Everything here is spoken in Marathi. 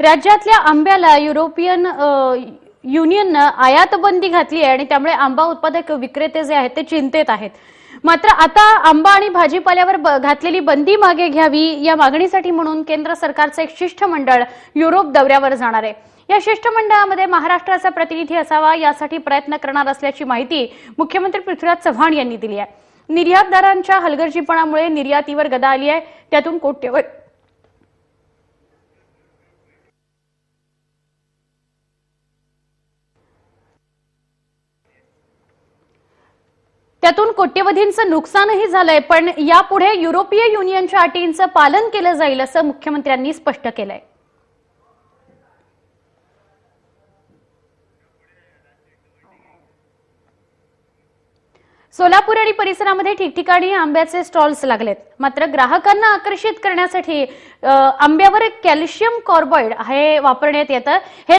राज्यातल्या आंब्याला युरोपियन युनियननं आयात बंदी घातली आहे आणि त्यामुळे आंबा उत्पादक विक्रेते जे आहेत ते चिंतेत आहेत. मात्र आता आंबा आणि भाजीपाल्यावर ब- घातलेली बंदी मागे घ्यावी या मागणीसाठी म्हणून केंद्र सरकारचं एक शिष्टमंडळ युरोप दौऱ्यावर जाणार आहे. या शिष्टमंडळामध्ये महाराष्ट्राचा प्रतिनिधी असावा यासाठी प्रयत्न करणार असल्याची माहिती मुख्यमंत्री पृथ्वीराज चव्हाण यांनी दिली आहे. निर्यातदारांच्या हलगर्जीपणामुळे निर्यातीवर गदा आली आहे. त्यातून कोट्यवधी त्यातून कोट्यवधींचं नुकसानही झालंय पण यापुढे युरोपीय युनियनच्या अटींचं पालन केलं जाईल असं मुख्यमंत्र्यांनी स्पष्ट केलंय. सोलापूर आणि परिसरामध्ये ठिकठिकाणी आंब्याचे स्टॉल्स लागलेत. मात्र ग्राहकांना आकर्षित करण्यासाठी आंब्यावर कॅल्शियम कॉर्बॉइड हे वापरण्यात येतं. हे